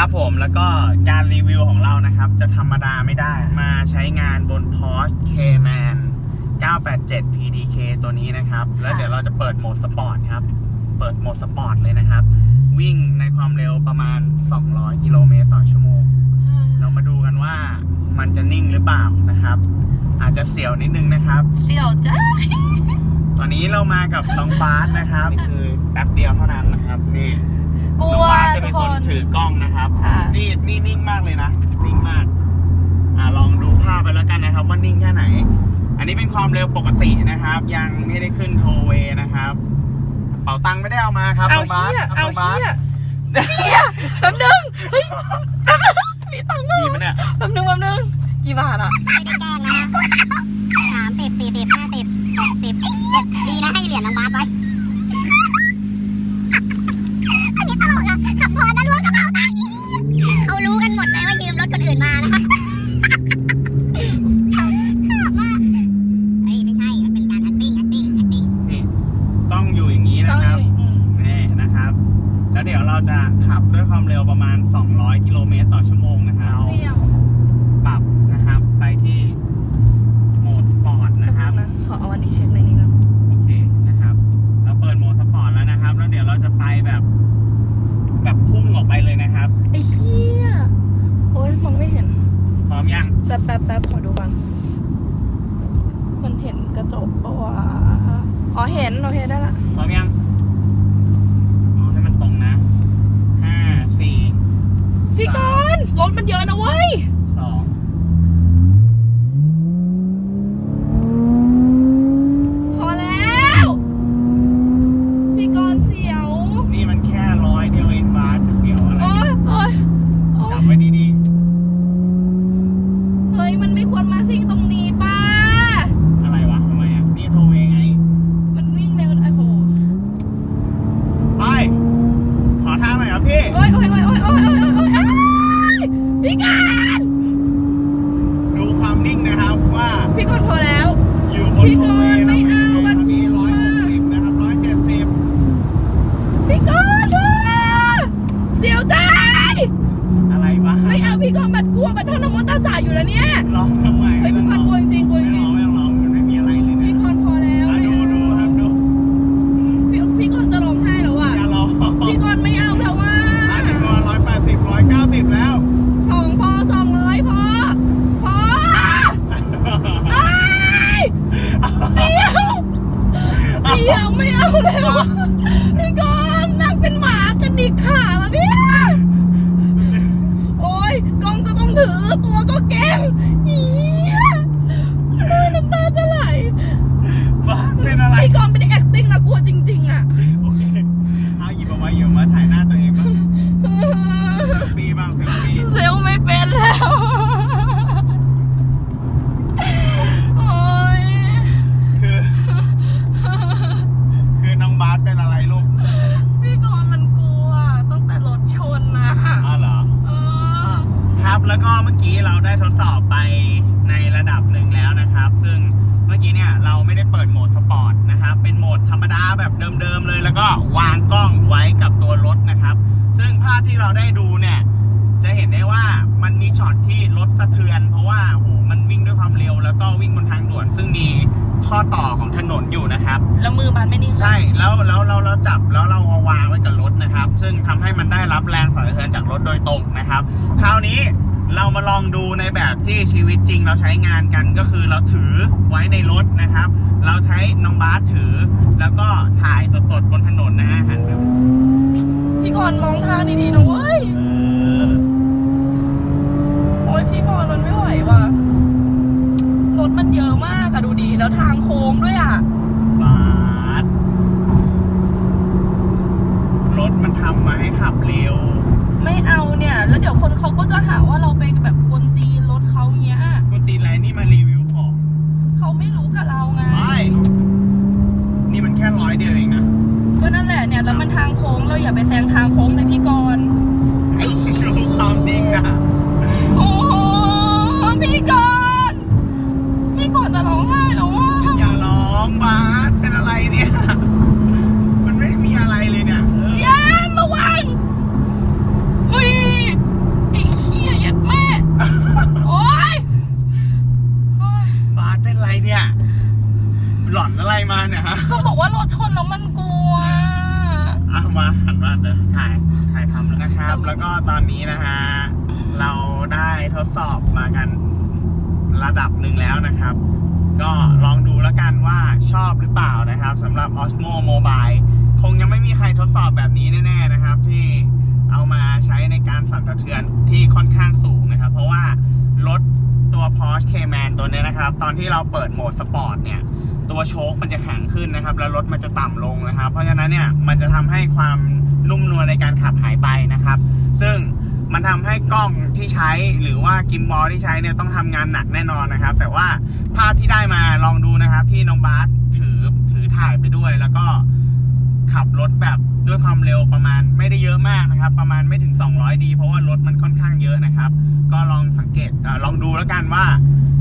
ครับผมแล้วก็การรีวิวของเรานะครับ จะธรรมดาไม่ได้มาใช้งานบน Porsche Cayman 987 PDK ตัวนี้นะครับ แล้วเดี๋ยวเราจะเปิดโหมดสปอร์ตครับ เปิดโหมดสปอร์ตเลยนะครับ วิ่งในความเร็วประมาณ 200 กิโลเมตรต่อชั่วโมง เรามาดูกันว่ามันจะนิ่งหรือเปล่านะครับ อาจจะเสียวนิดนึงนะครับ เสี่ยวจ้าตอนนี้เรามากับน้องบาสนะครับนี่คือแป๊บเดียวเท่านั้นนะครับนี่ กลัน้องวบาสจะทุเป็กนคคนนถือกล้องนะครับ ค่ะ นี่นี่นิ่งมากเลยนะ นิ่งมาก อ่าลองดูภาพไปแล้วกันนะครับ ว่านิ่งแค่ไหน อันนี้เป็นความเร็วปกตินะครับ ยังไม่ได้ขึ้นโทเวย์นะครับเป๋าตังค์ไม่ได้เอามาครับเอาน้องบาสเชี่ยครับเอาน้องบาสเชี่ยเชี่ยแป๊บนึงเฮ้ยแป๊บนึงมีตังค์มีปะเนี่ย แป๊บนึงแป๊บนึงกี่บาทอะไม่ได้แกล้งนะสามสิบสี่สิบห้าสิบหกสิบเจ็ดดีนะให้เหรียญน้องบาสไว้อันนี้ตลกอะขับพอจะล้วงกระเป๋าตังค์อีกเขารู้กันหมดเลยว่ายืมรถคนอื่นมานะคะขำมากเฮ้ยไม่ใช่ มันเป็นการ acting acting acting นี่ต้องอยู่อย่างนี้ ต้อ นะ ง ครับ อืม นี่นะครับ แล้วเดี๋ยวเราจะขับด้วยความเร็วประมาณ 200 กิโลเมตรต่อชั่วโมงนะครับ เสี่ยว ปรับนะครับ ไปที่โหมดสปอร์ตนะครับ นะขอเอาวันนี้เช็คในนี้ก่อน โอเคนะครับ เราเปิดโหมดสปอร์ตแล้วนะครับ แล้วเดี๋ยวเราจะไปแบบ แบบพุ่งออกไปเลยนะครับ ไอ้เหี้ยโอ๊ยมองไม่เห็น พร้อมยัง แป๊บแป๊บแป๊บขอดูก่อนมันเห็นกระจกปะวะอ๋อเห็นโอเคได้ละพร้อมยังเอาให้มันตรงนะห้าสี่พี่สากมรณ์รถมันเยอะนะเว้ย สอง พอแล้ว พี่กรณ์เสียว นี่มันแค่ร้อยเดียวเองบาสจะเสียวอะไร โอ๊ยโอ๊ยโอ๊ จั ย บไว้ดี เฮ้ย มันไม่ควรมาซิ่งตรงนี้ป้า ๆ อะไรวะทำไมอะ นี่โทรเองไง มันวิ่งเร็วไอ้โห ไป ขอทางหน่อยครับพี่ โอ๊ยโอ๊ยโอ๊ยโอ๊ยโอ๊ยโอ๊ยโอ๊ยอ้ายพี่กรณ์ ดูความนิ่งนะครับว่า พี่กรณ์พอแล้ว อยู่บน พี่ โท ก เว รณ์ ย์ ไม่ แล้ว เอา ต มั อน น นี้ร้อยหกสิบนะครับร้อยเจ็ดสิบ พี่กรณ์เธอเสียวใจ อะไรวะ ไม่เอาพี่กรณ์บัดกลัวบัดท่อนมอเตอร์สายอยู่แล้วเนี่ย ร้องทำไม เฮ้ยพี่กรณ์กลัวจริงๆกลัวจ ไม่ ริ ร้อง ง ไม่ต้องร้องมันไม่มีอะไรเลย ๆ นะ พี่กรณ์พอแล้ว อะ ไม่ ดู เอา ดูครับดู พี่พี่กรณ์จะร้องไห้แล้วอะ อย่าร้อง พี่กรณ์ไม่เอาแล้วว่า อันนี้ก็ร้อยแปดสิบร้อยเก้าสิบแล้ว สองพอสองร้อยพอพอไอ้ายเสียวเสียวไม่เอาแล้วอะพี่กรณ์นั่งเป็นหมากระดิกขาแล้วเนี่ย โอ้ยกล้องก็ต้องถือ ตัวก็เก่งเฮียเฮ้ยน้ำตาจะไหล บ้าเป็นอะไร พี่กรณ์ไม่ได้ acting นะกลัวจริงๆอะ โอเคเอาหยิบออกมาหยิบออกมาถ่ายหน้าตัวเองบ้างเซลฟี่บ้างเซลฟี่ เซลลไม่เป็นแล้วโอ้ย คือ คือน้องบาสเป็นอะไรลูก พี่กรณ์มันกลัวตั้งแต่รถชนนะ อ้าวเหรอ เออ ครับแล้ว ก็เมื่อกี้เราได้ทดสอบไปในระดับหนึ่งแล้วนะครับ ซึ่งเมื่อกี้เนี่ยเราไม่ได้เปิดโหมดสปอร์ตนะครับ เป็นโหมดธรรมดาแบบเดิมๆเลย แล้วก็วางกล้องไว้กับตัวรถนะครับ ซึ่งภาพที่เราได้ดูเนี่ยจะเห็นได้ว่ามันมีช็อตที่รถสะเทือน เพราะว่าโหมันวิ่งด้วยความเร็ว แล้วก็วิ่งบนทางด่วน ซึ่งมีข้อต่อของถนนอยู่นะครับ แล้วมือบานไม่นิ่งใช่แล้วแล้วเราเราจับแล้วเราเอาวางไว้กับรถนะครับ ซึ่งทำให้มันได้รับแรงสั่นสะเทือนจากรถโดยตรงนะครับ คราวนี้ เรามาลองดูในแบบที่ชีวิตจริงเราใช้งานกันก็คือเราถือไว้ในรถนะครับ เราใช้น้องบาสถือ แล้วก็ถ่ายสดๆบนถนนนะฮะหันแบบพี่กรณ์มองทางดีๆนะเว้ยเออโอ้ยพี่กรณ์มันไม่ไหวว่ะรถมันเยอะมากอะดูดีแล้วทางโค้งด้วยอะบาสรถมันทำมาให้ขับเร็ว ไม่เอา เนี่ย แล้วเดี๋ยวคนเขาก็จะหาว่าเราไปแบบกวนตีนรถเขาเงี้ย คุณตีนไรนี่มารีวิวของ เขาไม่รู้กับเราไง ไม่นี่มันแค่ร้อยเดียวเองนะ ก็นั่นแหละเนี่ย แล้วมันทางโค้งเราอย่าไปแซงทางโค้งเลยพี่กรณ์ รู้ความจริงนะ โอ้โหพี่กรณ์พี่กรณ์จะร้องไห้แล้วว่า อย่าร้องบาสเป็นอะไรเนี่ย มันไม่ได้มีอะไรเลยเนี่ยเออ อย่ามาวังเฮ้ย มันกลัวเอามาหันมาเดี๋ยวถ่ายถ่ายทำแล้วนะครับ แล้วก็ตอนนี้นะฮะเราได้ทดสอบมากันระดับหนึ่งแล้วนะครับ ก็ลองดูแล้วกันว่าชอบหรือเปล่านะครับสำหรับ Osmo Mobile คงยังไม่มีใครทดสอบแบบนี้แน่ๆนะครับ ที่เอามาใช้ในการสั่นสะเทือนที่ค่อนข้างสูงนะครับ เพราะว่ารถตัว Porsche Cayman ตัวเนี้ยนะครับ ตอนที่เราเปิดโหมดสปอร์ตเนี่ย ตัวโชคมันจะแข็งขึ้นนะครับ แล้วรถมันจะต่ำลงนะครับ เพราะฉะนั้นเนี่ยมันจะทำให้ความนุ่มนวลในการขับหายไปนะครับ ซึ่งมันทำให้กล้องที่ใช้หรือว่ากิมบอลที่ใช้เนี่ยต้องทำงานหนักแน่นอนนะครับ แต่ว่าภาพที่ได้มาลองดูนะครับ ที่น้องบาสถือถือถ่ายไปด้วย แล้วก็ขับรถแบบด้วยความเร็วประมาณไม่ได้เยอะมากนะครับ ประมาณไม่ถึง 200ดีเพราะว่ารถมันค่อนข้างเยอะนะครับ ก็ลองสังเกตลองดูแล้วกันว่า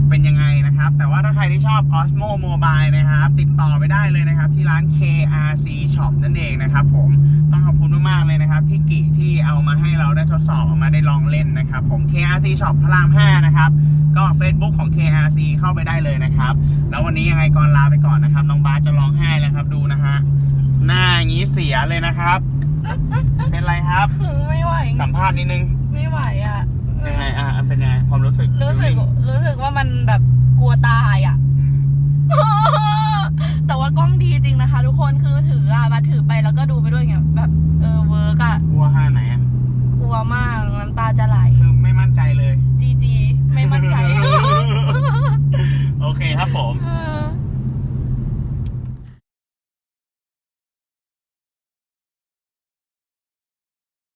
เป็นยังไง นะครับ แต่ว่าถ้าใครที่ชอบ Osmo Mobile นะครับ ติดต่อไปได้เลยนะครับ ที่ร้าน KRC Shop นั่นเองนะครับผมต้องขอบคุณมากๆเลยนะครับ พี่กิที่เอามาให้เราได้ทดสอบเอามาได้ลองเล่นนะครับ ผม KRC Shop พระราม 5 นะครับ ก็ Facebook ของ KRC เข้าไปได้เลยนะครับ แล้ววันนี้ยังไงก่อนลาไปก่อนนะครับน้องบาสจะร้องไห้แล้วครับดูนะฮะหน้าอย่างนี้เสียเลยนะครับ เป็นไรครับ ไม่ไหว สัมภาษณ์นิดนึง ไม่ไหวอะยังไงอะเป็นยังไงความรู้สึกรู้